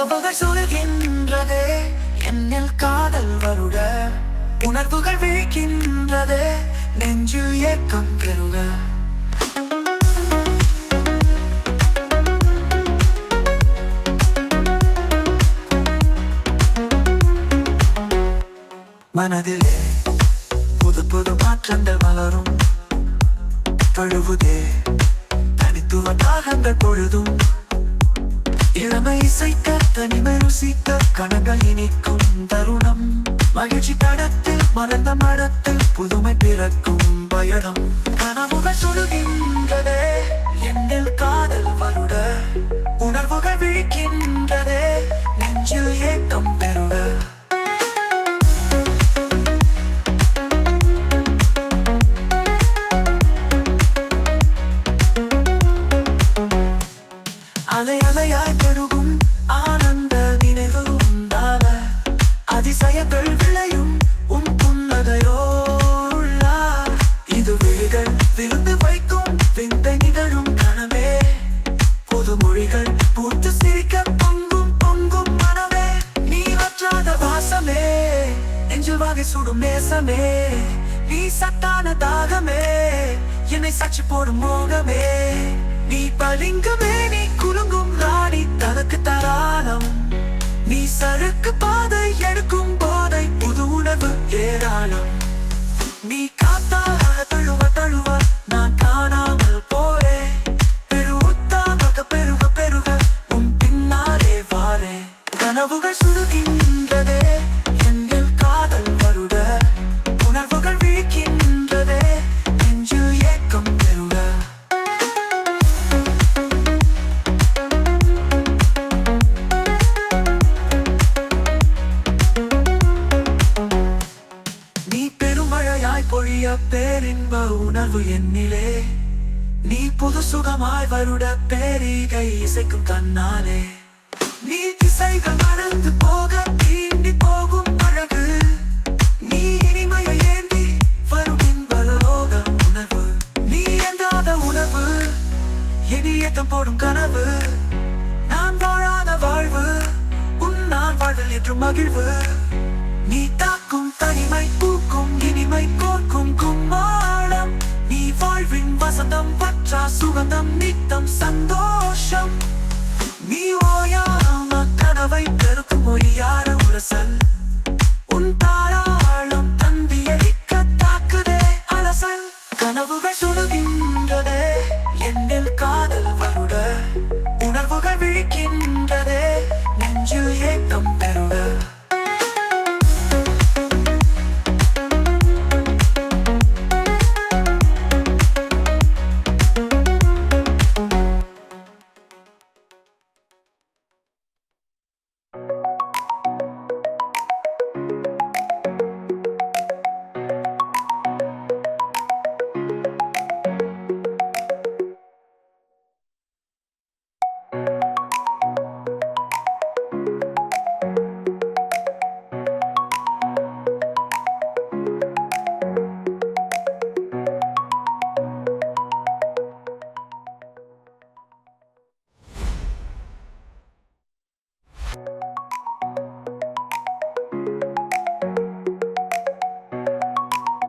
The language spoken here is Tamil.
கனவுகள் சொல்கின்றதே என்னில் காதல் வருட உணர்வுகள் விழிக்கின்றதே நெஞ்சில் ஏக்கம் பெருக மனதிலே புது புது மாற்றங்கள் மலரும் தழுவுதே தனித்துவ தாகங்கள் பொழுதும். இளமை இசைக்க தனிமை ருசிக்க கணங்கள் இனிக்கும் தருணம். மகிழ்ச்சி கடத்தில் மறந்த மடத்தில் புதுமை பிறக்கும் பயணம். கனவுகள் சுடுகின்றதே என்னில் காதல் வருட. உணர்வுகள் விழிக்கின்றதே நெஞ்சில் ஏக்கம் பெறுக அலை அலையாய் பெருகும் ஆனந்த நினைவு உண்டால அதிசயங்கள் விளையும் உன் புன்னகையோள்ளா இது விழிகள் விருந்து வைக்கும் விந்தை நிகழும் கனவே. புது மொழிகள் பூத்து சிரிக்க பொங்கும் பொங்கும் மனமே. நீ வற்றாத வாசமே. நெஞ்சில் வாகை சுடும் நேசமே. நீ சத்தான தாகமே. என்னை சச்சி போடும் மோகமே. நீ பளிங்குமே நீ குலுங்கும் ராணி சறுக்கு பாதை எடுக்கும் போதை புது உணர்வு ஏராளம். நீ காத்தாக தழுவ தழுவ நான் காணாமல் போரே பெரு உத்தாக பெருக பெருக உன் பின்னாலே வாரே கனவுகள் சுடுகின்றதே பொழிய பேரின்ப உணர்வு என்னிலே. நீ புது சுகமாய் வருட பேரிகை இசைக்கும் தன்னாலே நீ திசைகள் மறந்து போக தீண்டி போகும் அழகு நீ இனிமையை ஏந்தி வரும் இன்பலோக உணர்வு. நீ எந்தாத உணர்வு? இனியத்தம் போடும் கனவு. நான் வாழாத வாழ்வு. உன் நான் வாழ்தல் என்று மகிழ்வு. நீ தான் பூக்கும் தனிமை பூக்கும் இனிமை கோர்க்கும் கும்மாளம். நீ வாழ்வின் வசந்தம் பற்றா சுகந்தம் நித்தம் சந்தோஷம். நீ கனவுகள்